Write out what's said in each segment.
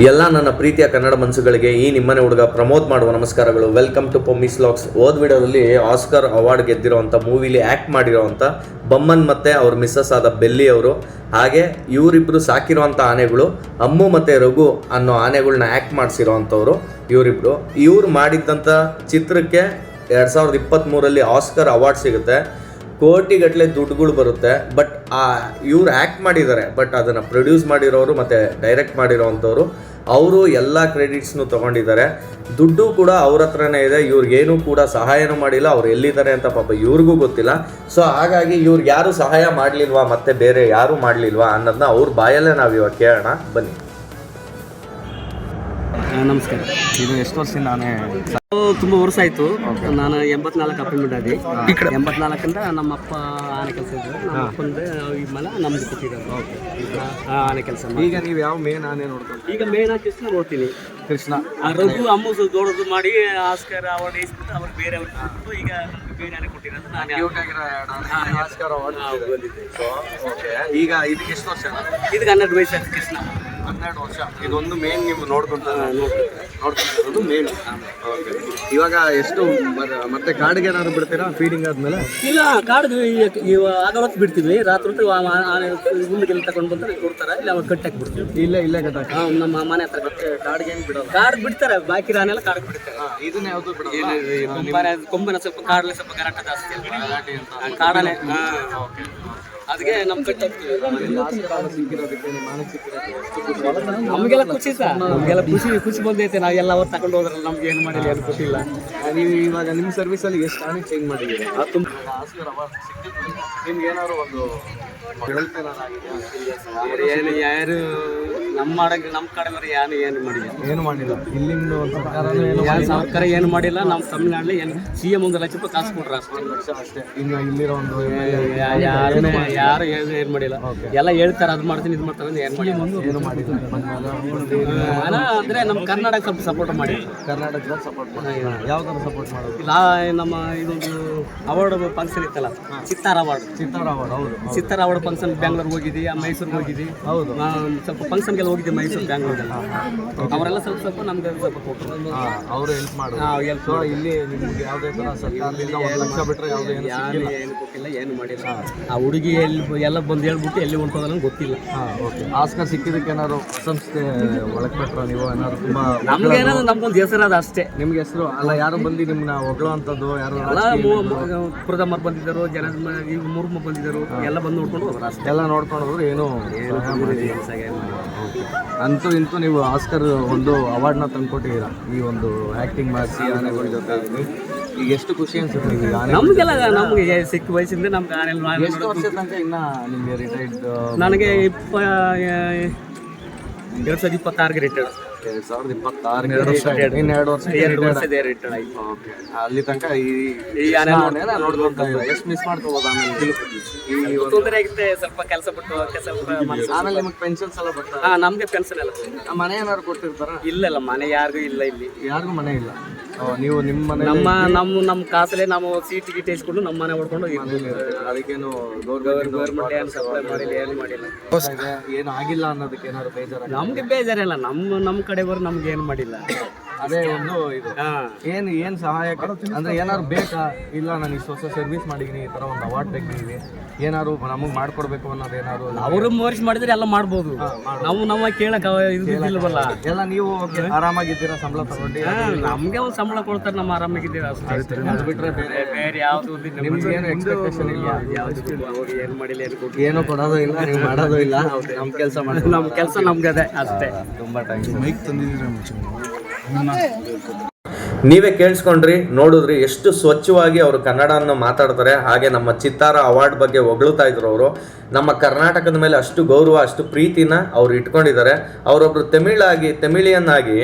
ಎಲ್ಲ ನನ್ನ ಪ್ರೀತಿಯ ಕನ್ನಡ ಮನಸ್ಸುಗಳಿಗೆ ಈ ನಿಮ್ಮನೆ ಹುಡುಗ ಪ್ರಮೋದ್ ಮಾಡುವ ನಮಸ್ಕಾರಗಳು. ವೆಲ್ಕಮ್ ಟು ಪೊಮ್ಮಿಸ್ ಲಾಕ್ಸ್ ಓದ್ ವಿಡಿಯೋದಲ್ಲಿ ಆಸ್ಕರ್ ಅವಾರ್ಡ್ ಗೆದ್ದಿರೋವಂಥ ಮೂವಿಲಿ ಆ್ಯಕ್ಟ್ ಮಾಡಿರೋವಂಥ ಬಮ್ಮನ್ ಮತ್ತು ಅವ್ರ ಮಿಸ್ಸಸ್ ಆದ ಬೆಲ್ಲಿ ಅವರು, ಹಾಗೆ ಇವರಿಬ್ಬರು ಸಾಕಿರೋವಂಥ ಆನೆಗಳು, ಅಮ್ಮು ಮತ್ತು ರಘು ಅನ್ನೋ ಆನೆಗಳನ್ನ ಆ್ಯಕ್ಟ್ ಮಾಡಿಸಿರೋವಂಥವ್ರು ಇವರಿಬ್ಬರು ಇವ್ರು ಮಾಡಿದ್ದಂಥ ಚಿತ್ರಕ್ಕೆ ಎರಡು ಸಾವಿರದ ಇಪ್ಪತ್ತ್ಮೂರಲ್ಲಿ ಆಸ್ಕರ್ ಅವಾರ್ಡ್ ಸಿಗುತ್ತೆ. ಕೋಟಿಗಟ್ಟಲೆ ದುಡ್ಡುಗಳು ಬರುತ್ತೆ ಬಟ್ ಆ ಇವ್ರು ಆ್ಯಕ್ಟ್ ಮಾಡಿದ್ದಾರೆ ಬಟ್ ಅದನ್ನು ಪ್ರೊಡ್ಯೂಸ್ ಮಾಡಿರೋರು ಮತ್ತು ಡೈರೆಕ್ಟ್ ಮಾಡಿರೋವಂಥವ್ರು ಅವರು ಎಲ್ಲ ಕ್ರೆಡಿಟ್ಸ್ನು ತೊಗೊಂಡಿದ್ದಾರೆ. ದುಡ್ಡು ಕೂಡ ಅವ್ರ ಹತ್ರನೇ ಇದೆ, ಇವ್ರಿಗೇನು ಕೂಡ ಸಹಾಯನೂ ಮಾಡಿಲ್ಲ, ಅವ್ರು ಎಲ್ಲಿದ್ದಾರೆ ಅಂತ ಪಾಪ ಇವ್ರಿಗೂ ಗೊತ್ತಿಲ್ಲ. ಸೊ ಹಾಗಾಗಿ ಇವ್ರಿಗೆ ಯಾರು ಸಹಾಯ ಮಾಡಲಿಲ್ವಾ ಮತ್ತೆ ಬೇರೆ ಯಾರು ಮಾಡಲಿಲ್ವಾ ಅನ್ನೋದನ್ನ ಅವ್ರ ಬಾಯಲ್ಲೇ ನಾವು ಇವಾಗ ಕೇಳೋಣ, ಬನ್ನಿ. ನಮಸ್ಕಾರ. ಇದು ಎಷ್ಟು ವರ್ಷದಿಂದ ನಾನೇ ತುಂಬ ವರ್ಷ ಆಯಿತು. ನಾನು ಎಂಬತ್ನಾಲ್ಕು ಅಪಾಯಿಂಟ್ಮೆಂಟ್ ಆದಿ. ಎಂಬತ್ನಾಲ್ಕರಿಂದ ನಮ್ಮ ಅಪ್ಪ ಆನೆ ಕೆಲಸ ಇದ್ರು ನಮ್ಮ ಅಪ್ಪಂದು ಈ ಮಲ ನಮ್ದು ಕೊಟ್ಟಿರೋದು ಆನೆ ಕೆಲಸ ಈಗ ನೀವು ಯಾವ ಮೇನ್ ಆನೆ ನೋಡ್ಕೊಂಡು ಈಗ ಮೇನ್ ಕೃಷ್ಣ ನೋಡ್ತೀನಿ. ಕೃಷ್ಣ. ರಘು ಅಮ್ಮು ದೊಡ್ಡದು ಮಾಡಿ ಆಸ್ಕರ್ ಅವಾರ್ಡ್ ಇಸ್ಬಿಟ್ಟು ಅವ್ರು ಬೇರೆ ಅವ್ರಿಗೆ ಕೊಟ್ಟು ಈಗ ಬೇರೆ ಆನೆ ಕೊಟ್ಟಿರೋದು ನಾನೇ ಆಸ್ಕರ್ ಬಂದಿದ್ದೆ ಓಕೆ ಈಗ ಇದಕ್ಕೆ ಎಷ್ಟು ವರ್ಷ? ಇದಕ್ಕೆ ಹನ್ನೆರಡು ವಯಸ್ಸು ಕೃಷ್ಣ. ಹನ್ನೆರಡು ವರ್ಷ. ಇದೊಂದು ಮೇನ್ ನೀವು ನೋಡ್ಕೊಂತ ನೋಡ್ಕೊಂಡಿರೋದು ಮೇನ್ ಓಕೆ ಇವಾಗ ಎಷ್ಟು ಮತ್ತೆ ಕಾಡಿಗೆ ಏನಾದ್ರು ಬಿಡ್ತೀರಾ? ಫೀಡಿಂಗ್ ಆದ್ಮೇಲೆ? ಇಲ್ಲ ಕಾಡಿಗೆ ಆಗ ಹೊತ್ತು ಬಿಡ್ತೀವಿ. ರಾತ್ರಿ ಹೊತ್ತು ಆನೆ ಗುಂಡಿಗೆಲ್ಲ ತಗೊಂಡು ಬಂದ್ರೆ ಕೊಡ್ತಾರೆ. ಇಲ್ಲ ಅವಾಗ ಕಟ್ಟಾಕಿ ಬಿಡ್ತೀವಿ ಇಲ್ಲ ಇಲ್ಲೇ ಕಟ್ಟ ನಮ್ಮ ಮನೆ ಹತ್ರ ಕಾಡಿಗೆ ಏನು ಬಿಡೋದು ಕಾಡ್ ಬಿಡ್ತಾರೆ. ಬಾಕಿ ರಾನೆಲ್ಲ ಕಾಡಿಗೆ ಬಿಡ್ತಾರೆ. ಇದನ್ನ ಯಾವ್ದು ಬಿಡೋದು ಕೊಂಬನ ಸ್ವಲ್ಪ ಕಾಡಲ್ಲಿ ಸ್ವಲ್ಪ ಗರಾಟ ಜಾಸ್ತಿ ಅಲ್ವಾ? ಆ, ಕಾಡನೆ ಹಾ. ಅದಕ್ಕೆ ನಮ್ ಕಟ್ ನಮ್ಗೆಲ್ಲ ಖುಷಿ ಖುಷಿ ಸರ್. ನಮ್ಗೆಲ್ಲ ಖುಷಿ ಖುಷಿ ಬಂದೈತೆ. ನಾವೆಲ್ಲ ಅವ್ರು ತಗೊಂಡು ಹೋದ್ರಲ್ಲ ನಮ್ಗೆ ಏನು ಮಾಡಿಲ್ಲ ಏನು ಗೊತ್ತಿಲ್ಲ ನೀವು ಇವಾಗ ನಿಮ್ಮ ಸರ್ವಿಸ್ ಅಲ್ಲಿ ಎಷ್ಟು ಆನೆ ಚೇಂಜ್ ಮಾಡಿದ್ದೀರಿ? ಆಸ್ಕರ್ ತುಂಬ ನಿಮ್ಗೆ ಏನಾದ್ರು ಒಂದು ಏನಾದ್ರು ಆಗಿದೆಯಾ? ಏನು ಯಾರು ನಮ್ಮ ಮಾಡಂಗೆ ನಮ್ಮ ಕಡೆ ಯಾರು ಏನು ಮಾಡಿಲ್ಲ. ಏನು ಮಾಡಿಲ್ಲ? ಇಲ್ಲಿಂದ ಸರ್ಕಾರ ಸರ್ಕಾರನೂ ಏನು ಯಾವ ಸರ್ಕಾರ ಏನು ಮಾಡಿಲ್ಲ ನಮ್ಮ ತಮಿಳ್ನಾಡಲ್ಲಿ ಏನು ಸಿ ಎಂ ಒಂದು ಲಕ್ಷ ರೂಪಾಯಿ ಕಾಸು ಕೊಟ್ರ ಅಷ್ಟೇ. ಲಕ್ಷ ಅಷ್ಟೇ. ಇನ್ನು ಇಲ್ಲಿರೋ ಒಂದು ಯಾರು ಯಾರು ಏನು ಏನು ಮಾಡಿಲ್ಲ. ಎಲ್ಲ ಹೇಳ್ತಾರೆ ಅದು ಮಾಡ್ತೀನಿ ಇದು ಮಾಡ್ತಾರೆ ಏನು ಮಾಡಿಲ್ಲ. ಏನು ಮಾಡಿದ್ರು ಹಣ ಅಂದ್ರೆ ನಮ್ಮ ಕರ್ನಾಟಕ ಸ್ವಲ್ಪ ಸಪೋರ್ಟ್ ಮಾಡಿ ಕರ್ನಾಟಕದ ಸಪೋರ್ಟ್ ಮಾಡಿ ಯಾವ ಥರ ಸಪೋರ್ಟ್ ಮಾಡೋದು. ಇಲ್ಲ ನಮ್ಮ ಇದೊಂದು ಅವಾರ್ಡ್ ಫಂಕ್ಷನ್ ಇತ್ತಲ್ಲ ಚಿತ್ತಾರ ಅವಾರ್ಡ್ ಚಿತ್ತಾರ ಅವಾರ್ಡ್ ಹೌದು ಸಿತ್ತಾರ ಅವಾರ್ಡ್ ಫಂಕ್ಷನ್ ಬ್ಯಾಂಗ್ಳೂರ್ಗೆ ಹೋಗಿದ್ದಿ ಮೈಸೂರಿಗೆ ಹೋಗಿದ್ದಿ ಹೌದು. ನಾನು ಸ್ವಲ್ಪ ಫಂಕ್ಷನ್ಗೆಲ್ಲ ಹೋಗಿದ್ದೆ ಮೈಸೂರು ಬ್ಯಾಂಗ್ಳೂರ್ಗೆಲ್ಲ ಅವರೆಲ್ಲ ಸ್ವಲ್ಪ ಸ್ವಲ್ಪ ನಮ್ಗೆ ಸ್ವಲ್ಪ ಅವರು ಹೆಲ್ಪ್ ಮಾಡೋದು. ಹೆಲ್ಪ್ ಇಲ್ಲಿ ನಿಮ್ಗೆ ಯಾವುದೇ ಥರ ಸರ್ಕಾರದಿಂದ ಒಂದು ಲಕ್ಷ ಬಿಟ್ಟರೆ ಯಾವುದೇ ಏನು ಯಾರು ಏನು ಕೊಟ್ಟಿಲ್ಲ ಏನು ಮಾಡಿಲ್ಲ. ಆ ಹುಡುಗಿ ಎಲ್ಲಿ ಎಲ್ಲ ಬಂದು ಹೇಳ್ಬಿಟ್ಟು ಎಲ್ಲಿ ಹೊಂಟೋದಲ್ಲ ಗೊತ್ತಿಲ್ಲ. ಹಾಂ ಓಕೆ ಆಸ್ಕರ್ ಸಿಕ್ಕಿದ್ದಕ್ಕೆ ಏನಾದ್ರು ಸಂಸ್ಥೆ ಒಳಗೆ ಬಿಟ್ರ ನೀವು? ಏನಾದ್ರು ತುಂಬ ನಮ್ಗೆ ಏನಾದ್ರು ನಮ್ಗೊಂದು ಅದು ಅಷ್ಟೇ. ನಿಮ್ಗೆ ಹೆಸರು? ಅಲ್ಲ ಯಾರು ಬಂದು ನಿಮ್ಮನ್ನ ಹೊಗಳೋ ಯಾರು ಎಲ್ಲ ಮು- ಮು- ಪ್ರಥಮರು ಬಂದಿದ್ದರು ಜನ ಈಗ ಮುರ್ಮು ಬಂದಿದ್ದರು ಎಲ್ಲ ಬಂದು ನೋಡ್ಕೊಂಡು ಅಷ್ಟೇ. ಎಲ್ಲ ನೋಡ್ಕೊಂಡು ಹೋದ್ರೆ ಏನು ಅಂತೂ ಇಂತೂ ನೀವು ಆಸ್ಕರ್ ಒಂದು ಅವಾರ್ಡ್ನ ತಂದ್ಕೊಟ್ಟಿದ್ದೀರಾ ಈ ಒಂದು ಆ್ಯಕ್ಟಿಂಗ್ ಮಾಡಿಸಿ ಆನೆಗಳ ಜೊತೆ. ಈಗ ಎಷ್ಟು ಖುಷಿ ಅನ್ಸುತ್ತೆ ನಮಗೆಲ್ಲ ನಮಗೆ ಸಿಕ್ಕ ವಯಸ್ಸಿಂದ ನಮ್ಗೆ ಆನೆ ಎಷ್ಟು ವರ್ಷ ತನಕ ಇನ್ನ ನಿಮಗೆ ರಿಟೈರ್ಡ್ ನನಗೆ ಇಪ್ಪ ಎರಡು ಸಾವಿರದ ಇಪ್ಪತ್ತಾರಿಗೆ ರಿಟೈರ್ಡ್ ಎರಡ್ ಸಾವಿರದ ಇಪ್ಪತ್ತಾರು ಎರಡು ವರ್ಷ ಎರಡು ವರ್ಷದ ಆಯ್ತು. ಓಕೆ ಅಲ್ಲಿ ತನಕ ಈ ಈ ಆನೆ ಆನೆನ ನೋಡ್ಕೊಂತ ಇದ್ದೀರಾ. ಎಷ್ಟು ಮಿಸ್ ಮಾಡ್ಕೋಬೋದು ಆಮೇಲೆ ಈ ಒಂದು ತೊಂದರೆ ಆಗುತ್ತೆ ಸ್ವಲ್ಪ ಕೆಲಸ ಬಿಟ್ಟು ಸ್ವಲ್ಪ ಮನ್ಸು- ಆಮೇಲೆ ನಿಮಗೆ ಪೆನ್ಷನ್ಸ್ ಎಲ್ಲ ಬರ್ತಾರೆ ಹಾ ನಮ್ಗೆ ಪೆನ್ಷನ್ ಎಲ್ಲ ಆ ಮನೆ ಏನಾದ್ರು ಕೊಟ್ಟಿರ್ತಾರ? ಇಲ್ಲ ಇಲ್ಲ ಮನೆ ಯಾರಿಗೂ ಇಲ್ಲ ಇಲ್ಲಿ. ಯಾರಿಗೂ ಮನೆ ಇಲ್ಲ. ನೀವು ನಿಮ್ಮ ಮನೆ ನಮ್ಮ ನಮ್ಮ ನಮ್ಮ ಕಾಸಲ್ಲೇ ನಾವು ಸೀಟ್ ಗೀಟ್ ಇಸ್ಕೊಂಡು ನಮ್ಮ ಮನೆ ಹೊಡ್ಕೊಂಡು ಅದಕ್ಕೇನು ಗೌರ್ಮೆಂಟ್ ಗೌರ್ಮೆಂಟ್ ಏನು ಸಪ್ಲೈ ಮಾಡಿಲ್ಲ ಏನು ಮಾಡಿಲ್ಲ. ಏನು ಆಗಿಲ್ಲ ಅನ್ನೋದಕ್ಕೆ ಏನಾದ್ರು ಬೇಜಾರ ನಮ್ಗೆ ಬೇಜಾರಿಲ್ಲ. ನಮ್ಮ ನಮ್ಮ ಕಡೆಯವರು ನಮ್ಗೆ ಏನು ಮಾಡಿಲ್ಲ. ಅದೇ ಒಂದು ಇದು. ಏನು ಏನು ಸಹಾಯ ಅಂದ್ರೆ ಏನಾದ್ರು ಬೇಕಾ? ಇಲ್ಲ ನಾನು ಇಷ್ಟು ಹೊಸ ಸರ್ವಿಸ್ ಮಾಡಿದೀನಿ ಈ ಥರ ಒಂದು ಅವಾರ್ಡ್ ತೆಗ್ದಿದ್ದೀನಿ ಏನಾದ್ರು ನಮಗೆ ಮಾಡ್ಕೊಡ್ಬೇಕು ಅನ್ನೋದು ಏನಾದ್ರು ಅವರು ಮೋರಿಸ್ ಮಾಡಿದ್ರೆ ಎಲ್ಲ ಮಾಡ್ಬೋದು. ನಾವು ನಮ್ಮ ಕೇಳಕ್ ಇಲ್ವಲ್ಲ ಎಲ್ಲ ನೀವು ಆರಾಮಾಗಿದ್ದೀರಾ ಸಂಬಳ ತಗೊಂಡು? ನಮಗೆ ನಮ್ಗೆ ಒಂದು ಸಂಬಳ ಕೊಡ್ತಾರೆ ನಮ್ಮ ಆರಾಮಾಗಿದ್ದೀರಾ ಅಷ್ಟೇ. ಅದು ಬಿಟ್ರೆ ಬೇರೆ ಬೇರೆ ಯಾವ್ದು ನಿಮ್ಗೆ ಏನು ಎಕ್ಸ್ಪೆಕ್ಟೇಷನ್ ಇಲ್ಲ? ಅವ್ರು ಏನು ಮಾಡಿಲ್ಲ ಏನು ಏನು ಕೊಡೋದು ಇಲ್ಲ ನೀವು ಮಾಡೋದು ಇಲ್ಲ. ನಮ್ಮ ಕೆಲಸ ಮಾಡೋದು. ನಮ್ಮ ಕೆಲಸ ನಮ್ಗದೆ ಅದೇ ಅಷ್ಟೇ ತುಂಬಾ ಥ್ಯಾಂಕ್ಸ್ ಮೈಕ್ ನೀವೇ ಕೇಳಿಸ್ಕೊಂಡ್ರಿ, ನೋಡಿದ್ರಿ ಎಷ್ಟು ಸ್ವಚ್ಛವಾಗಿ ಅವರು ಕನ್ನಡವನ್ನು ಮಾತಾಡ್ತಾರೆ. ಹಾಗೆ ನಮ್ಮ ಚಿತ್ತಾರ ಅವಾರ್ಡ್ ಬಗ್ಗೆ ಹೊಗಳುತ್ತಾ ಇದ್ರು ಅವರು. ನಮ್ಮ ಕರ್ನಾಟಕದ ಮೇಲೆ ಅಷ್ಟು ಗೌರವ, ಅಷ್ಟು ಪ್ರೀತಿನ ಅವ್ರು ಇಟ್ಕೊಂಡಿದ್ದಾರೆ. ಅವರೊಬ್ರು ತಮಿಳಾಗಿ, ತಮಿಳಿಯನ್ನಾಗಿ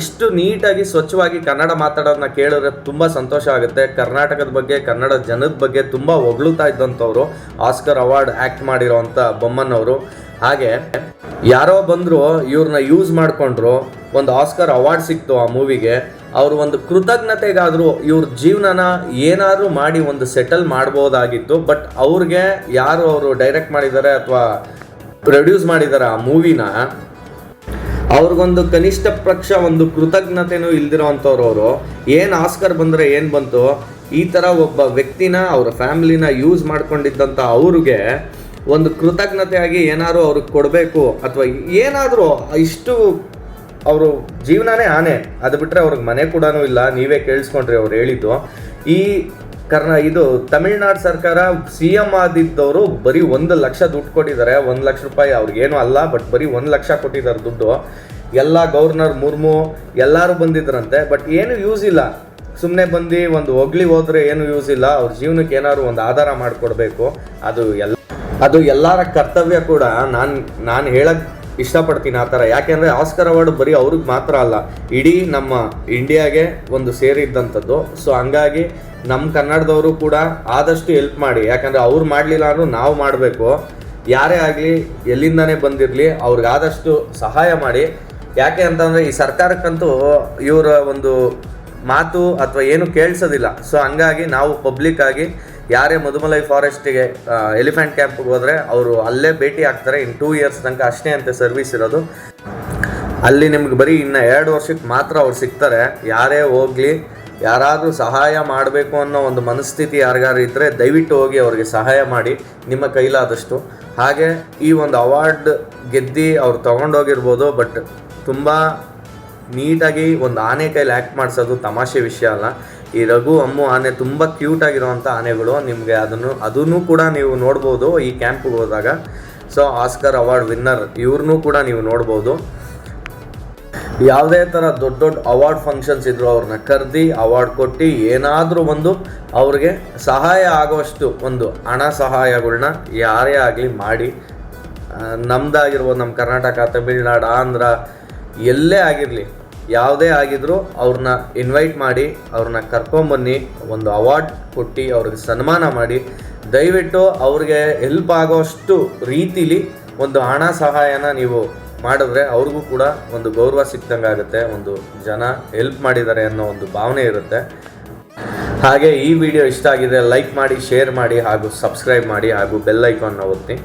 ಇಷ್ಟು ನೀಟಾಗಿ ಸ್ವಚ್ಛವಾಗಿ ಕನ್ನಡ ಮಾತಾಡೋದನ್ನ ಕೇಳಿದ್ರೆ ತುಂಬ ಸಂತೋಷ ಆಗುತ್ತೆ. ಕರ್ನಾಟಕದ ಬಗ್ಗೆ, ಕನ್ನಡ ಜನದ ಬಗ್ಗೆ ತುಂಬ ಹೊಗಳುತ್ತಾ ಇದ್ದಂಥವ್ರು. ಆಸ್ಕರ್ ಅವಾರ್ಡ್ ಆ್ಯಕ್ಟ್ ಮಾಡಿರೋವಂಥ ಬೊಮ್ಮನವರು. ಹಾಗೆ ಯಾರೋ ಬಂದರೂ, ಇವ್ರನ್ನ ಯೂಸ್ ಮಾಡಿಕೊಂಡ್ರು. ಒಂದು ಆಸ್ಕರ್ ಅವಾರ್ಡ್ ಸಿಕ್ತು ಆ ಮೂವಿಗೆ ಅವರು ಒಂದು ಕೃತಜ್ಞತೆಗಾದರೂ ಇವ್ರ ಜೀವನನ ಏನಾದರೂ ಮಾಡಿ ಒಂದು ಸೆಟಲ್ ಮಾಡ್ಬೋದಾಗಿತ್ತು. ಬಟ್ ಅವ್ರಿಗೆ ಯಾರು ಅವರು ಡೈರೆಕ್ಟ್ ಮಾಡಿದ್ದಾರೆ ಅಥವಾ ಪ್ರೊಡ್ಯೂಸ್ ಮಾಡಿದ್ದಾರೆ ಆ ಮೂವಿನ ಅವ್ರಿಗೊಂದು ಕನಿಷ್ಠ ಪಕ್ಷ ಒಂದು ಕೃತಜ್ಞತೆನೂ ಇಲ್ದಿರೋವಂಥವ್ರು ಅವರು. ಏನು ಆಸ್ಕರ್ ಬಂದರೆ ಏನು ಬಂತು, ಈ ಥರ ಒಬ್ಬ ವ್ಯಕ್ತಿನ, ಅವರ ಫ್ಯಾಮಿಲಿನ ಯೂಸ್ ಮಾಡ್ಕೊಂಡಿದ್ದಂಥ ಅವ್ರಿಗೆ ಒಂದು ಕೃತಜ್ಞತೆಯಾಗಿ ಏನಾದರೂ ಅವ್ರಿಗೆ ಕೊಡಬೇಕು ಅಥವಾ ಏನಾದರೂ ಇಷ್ಟು ಅವರು ಜೀವನನೇ ಆನೆ. ಅದು ಬಿಟ್ಟರೆ ಅವ್ರಿಗೆ ಮನೆ ಕೂಡ ಇಲ್ಲ. ನೀವೇ ಕೇಳಿಸ್ಕೊಂಡ್ರಿ ಅವ್ರು ಹೇಳಿದ್ದು. ಈ ಕರ್ನಾ ಇದು ತಮಿಳ್ನಾಡು ಸರ್ಕಾರ ಸಿ ಎಂ ಆದಿದ್ದವರು ಬರೀ ಒಂದು ಲಕ್ಷ ದುಡ್ಡು ಕೊಟ್ಟಿದ್ದಾರೆ. ಒಂದು ಲಕ್ಷ ರೂಪಾಯಿ ಅವ್ರಿಗೇನು ಅಲ್ಲ, ಬಟ್ ಬರೀ ಒಂದು ಲಕ್ಷ ಕೊಟ್ಟಿದ್ದಾರೆ ದುಡ್ಡು. ಎಲ್ಲ ಗೌರ್ನರ್ ಮುರ್ಮು ಎಲ್ಲರೂ ಬಂದಿದ್ರಂತೆ, ಬಟ್ ಏನು ಯೂಸ್ ಇಲ್ಲ. ಸುಮ್ಮನೆ ಬಂದು ಒಂದು ಹೊಗ್ಲಿ ಹೋದರೆ ಏನು ಯೂಸ್ ಇಲ್ಲ. ಅವ್ರ ಜೀವನಕ್ಕೆ ಏನಾದ್ರು ಒಂದು ಆಧಾರ ಮಾಡಿಕೊಡ್ಬೇಕು. ಅದು ಎಲ್ಲ ಅದು ಎಲ್ಲರ ಕರ್ತವ್ಯ ಕೂಡ ನಾನು ನಾನು ಹೇಳಕ್ ಇಷ್ಟಪಡ್ತೀನಿ ಆ ಥರ. ಯಾಕೆಂದರೆ ಆಸ್ಕರ್ ಅವಾರ್ಡ್ ಬರೀ ಅವ್ರಿಗೆ ಮಾತ್ರ ಅಲ್ಲ, ಇಡೀ ನಮ್ಮ ಇಂಡಿಯಾಗೆ ಒಂದು ಸೇರಿದ್ದಂಥದ್ದು ಸೊ ಹಂಗಾಗಿ ನಮ್ಮ ಕನ್ನಡದವರು ಕೂಡ ಆದಷ್ಟು ಹೆಲ್ಪ್ ಮಾಡಿ. ಯಾಕಂದರೆ ಅವ್ರು ಮಾಡಲಿಲ್ಲ ಅಂದ್ರೂ ನಾವು ಮಾಡಬೇಕು. ಯಾರೇ ಆಗಲಿ, ಎಲ್ಲಿಂದನೇ ಬಂದಿರಲಿ, ಅವ್ರಿಗೆ ಆದಷ್ಟು ಸಹಾಯ ಮಾಡಿ. ಯಾಕೆ ಅಂತಂದರೆ ಈ ಸರ್ಕಾರಕ್ಕಂತೂ ಇವರ ಒಂದು ಮಾತು ಅಥವಾ ಏನು ಕೇಳಿಸೋದಿಲ್ಲ. ಸೊ ಹಂಗಾಗಿ ನಾವು ಪಬ್ಲಿಕ್ ಆಗಿ ಯಾರೇ ಮಧುಮಲೈ ಫಾರೆಸ್ಟಿಗೆ ಎಲಿಫೆಂಟ್ ಕ್ಯಾಂಪ್ಗೆ ಹೋದರೆ ಅವರು ಅಲ್ಲೇ ಭೇಟಿ ಆಗ್ತಾರೆ. ಇನ್ ಟೂ ಇಯರ್ಸ್ ತನಕ ಅಷ್ಟೇ ಅಂತ ಸರ್ವಿಸ್ ಇರೋದು. ಅಲ್ಲಿ ನಿಮ್ಗೆ ಬರೀ ಇನ್ನು ಎರಡು ವರ್ಷಕ್ಕೆ ಮಾತ್ರ ಅವ್ರು ಸಿಗ್ತಾರೆ. ಯಾರೇ ಹೋಗಲಿ, ಯಾರಾದರೂ ಸಹಾಯ ಮಾಡಬೇಕು ಅನ್ನೋ ಒಂದು ಮನಸ್ಥಿತಿ ಯಾರಿಗಾರು ಇದ್ದರೆ ದಯವಿಟ್ಟು ಹೋಗಿ ಅವ್ರಿಗೆ ಸಹಾಯ ಮಾಡಿ. ನಿಮ್ಮ ಕೈಲಾದಷ್ಟು. ಹಾಗೆ ಈ ಒಂದು ಅವಾರ್ಡ್ ಗೆದ್ದು ಅವ್ರು ತೊಗೊಂಡೋಗಿರ್ಬೋದು ಬಟ್ ತುಂಬ ನೀಟಾಗಿ ಒಂದು ಆನೆ ಕೈಲಿ ಆ್ಯಕ್ಟ್ ಮಾಡಿಸೋದು ತಮಾಷೆ ವಿಷಯ ಅಲ್ಲ. ಈ ರಘು ಅಮ್ಮು ಆನೆ ತುಂಬ ಕ್ಯೂಟ್ ಆಗಿರುವಂಥ ಆನೆಗಳು. ನಿಮಗೆ ಅದನ್ನು ಅದನ್ನು ಕೂಡ ನೀವು ನೋಡ್ಬೋದು ಈ ಕ್ಯಾಂಪ್ಗೆ ಹೋದಾಗ. ಸೊ ಆಸ್ಕರ್ ಅವಾರ್ಡ್ ವಿನ್ನರ್ ಇವ್ರನ್ನೂ ಕೂಡ ನೀವು ನೋಡ್ಬೋದು. ಯಾವುದೇ ಥರ ದೊಡ್ಡ ದೊಡ್ಡ ಅವಾರ್ಡ್ ಫಂಕ್ಷನ್ಸ್ ಇದ್ರು ಅವ್ರನ್ನ ಕರೆದಿ ಅವಾರ್ಡ್ ಕೊಟ್ಟು ಏನಾದರೂ ಒಂದು ಅವ್ರಿಗೆ ಸಹಾಯ ಆಗುವಷ್ಟು ಒಂದು ಹಣ ಸಹಾಯಗಳನ್ನ ಯಾರೇ ಆಗಲಿ ಮಾಡಿ. ನಮ್ಮದಾಗಿರ್ಬೋದು ನಮ್ಮ ಕರ್ನಾಟಕ, ತಮಿಳ್ನಾಡು, ಆಂಧ್ರ ಎಲ್ಲೇ ಆಗಿರಲಿ. ಯಾವುದೇ ಆಗಿದ್ರೂ ಅವ್ರನ್ನ ಇನ್ವೈಟ್ ಮಾಡಿ, ಅವ್ರನ್ನ ಕರ್ಕೊಂಬನ್ನಿ, ಒಂದು ಅವಾರ್ಡ್ ಕೊಟ್ಟು, ಅವ್ರಿಗೆ ಸನ್ಮಾನ ಮಾಡಿ. ದಯವಿಟ್ಟು ಅವ್ರಿಗೆ ಹೆಲ್ಪ್ ಆಗೋಷ್ಟು ರೀತಿಲಿ ಒಂದು ಹಣ ಸಹಾಯನ ನೀವು ಮಾಡಿದ್ರೆ ಅವ್ರಿಗೂ ಕೂಡ ಒಂದು ಗೌರವ ಸಿಕ್ಕಂಗೆ ಆಗುತ್ತೆ. ಒಂದು ಜನ ಹೆಲ್ಪ್ ಮಾಡಿದ್ದಾರೆ ಅನ್ನೋ ಒಂದು ಭಾವನೆ ಇರುತ್ತೆ. ಹಾಗೆ ಈ ವಿಡಿಯೋ ಇಷ್ಟ ಆಗಿದೆ ಲೈಕ್ ಮಾಡಿ ಶೇರ್ ಮಾಡಿ ಹಾಗೂ ಸಬ್ಸ್ಕ್ರೈಬ್ ಮಾಡಿ ಹಾಗೂ ಬೆಲ್ ಐಕಾನ್ನ ಒತ್ತಿ.